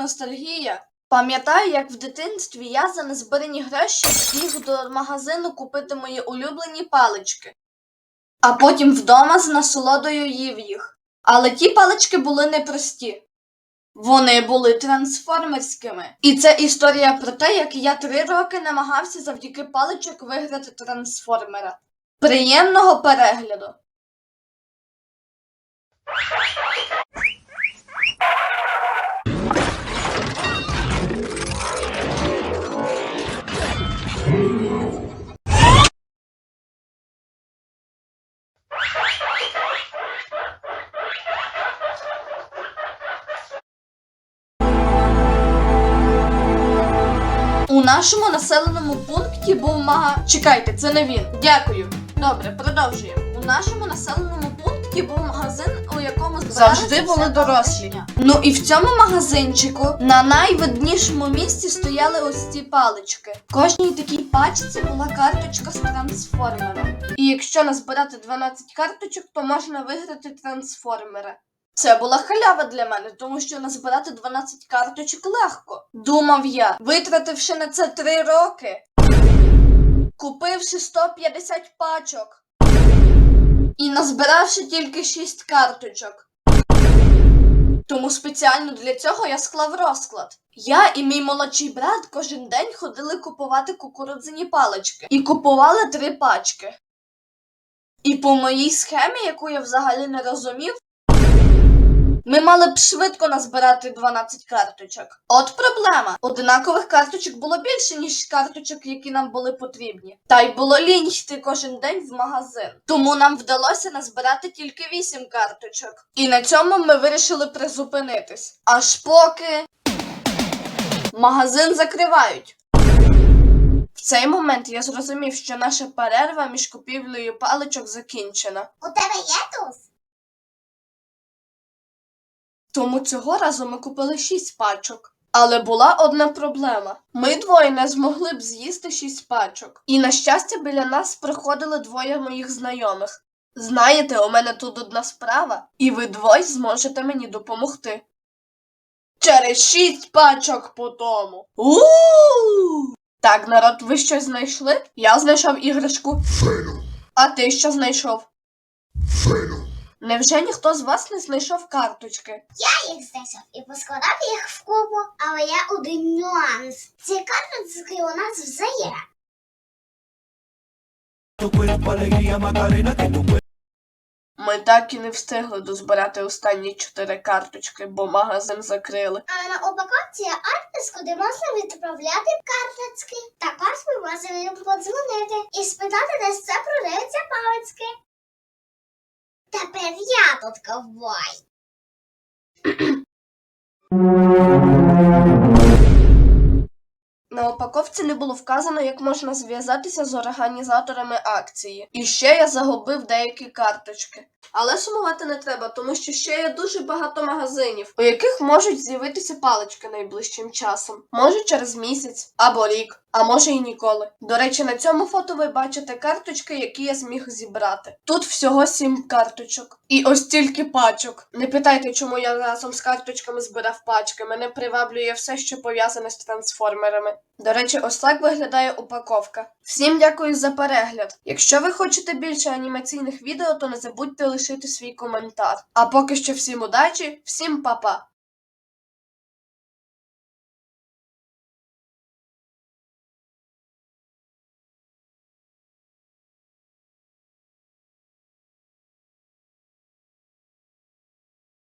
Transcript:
ностальгія. Пам'ятаю, як в дитинстві я за незбирані гроші біг до магазину купити мої улюблені палички, а потім вдома з насолодою їв їх. Але ті палички були непрості. Вони були трансформерськими. І це історія про те, як я три роки намагався завдяки паличок виграти трансформера. Приємного перегляду! Нашому населеному пункті був мага. Чекайте, це не він. Дякую. Добре, продовжуємо. У нашому населеному пункті був магазин, у якому Завжди були дорослі. Ну і в цьому магазинчику на найвиднішому місці стояли ось ці палички. В кожній такій пачці була карточка з трансформером. І якщо назбирати 12 карточок, то можна виграти трансформера. Це була халява для мене, тому що назбирати 12 карточок легко. Думав я, витративши на це 3 роки, купивши 150 пачок і назбиравши тільки 6 карточок. Тому спеціально для цього я склав розклад. Я і мій молодший брат кожен день ходили купувати кукурудзяні палички і купували три пачки. І по моїй схемі, яку я взагалі не розумів, ми мали б швидко назбирати 12 карточок. От проблема. Одинакових карточок було більше, ніж карточок, які нам були потрібні. Та й було лінь йти кожен день в магазин. Тому нам вдалося назбирати тільки 8 карточок. І на цьому ми вирішили призупинитись. Аж поки магазин закривають. В цей момент я зрозумів, що наша перерва між купівлею паличок закінчена. У тебе є туз? Тому цього разу ми купили шість пачок. Але була одна проблема. Ми двоє не змогли б з'їсти шість пачок. І на щастя, біля нас приходили двоє моїх знайомих. Знаєте, у мене тут одна справа, і ви двоє зможете мені допомогти. Через шість пачок по тому. у Так, народ, ви щось знайшли? Я знайшов іграшку. А ти що знайшов? Невже ніхто з вас не знайшов карточки? Я їх знайшов і поскладав їх в купу, але є один нюанс. Ці карточки у нас вже є. Ми так і не встигли дозбирати останні чотири карточки, бо магазин закрили. А на упаковці є адрес, куди можна відправляти карточки. Також ми можемо їм подзвонити і спитати, де це продаються палички. Тепер я тут ковбой. Упаковці не було вказано, як можна зв'язатися з організаторами акції. І ще я загубив деякі карточки. Але сумувати не треба, тому що ще є дуже багато магазинів, у яких можуть з'явитися палички найближчим часом. Може через місяць або рік, а може і ніколи. До речі, на цьому фото ви бачите карточки, які я зміг зібрати. Тут всього сім карточок. І ось тільки пачок. Не питайте, чому я разом з карточками збирав пачки. Мене приваблює все, що пов'язане з трансформерами. До речі, ось так виглядає упаковка. Всім дякую за перегляд. Якщо ви хочете більше анімаційних відео, то не забудьте лишити свій коментар. А поки що всім удачі, всім па-па!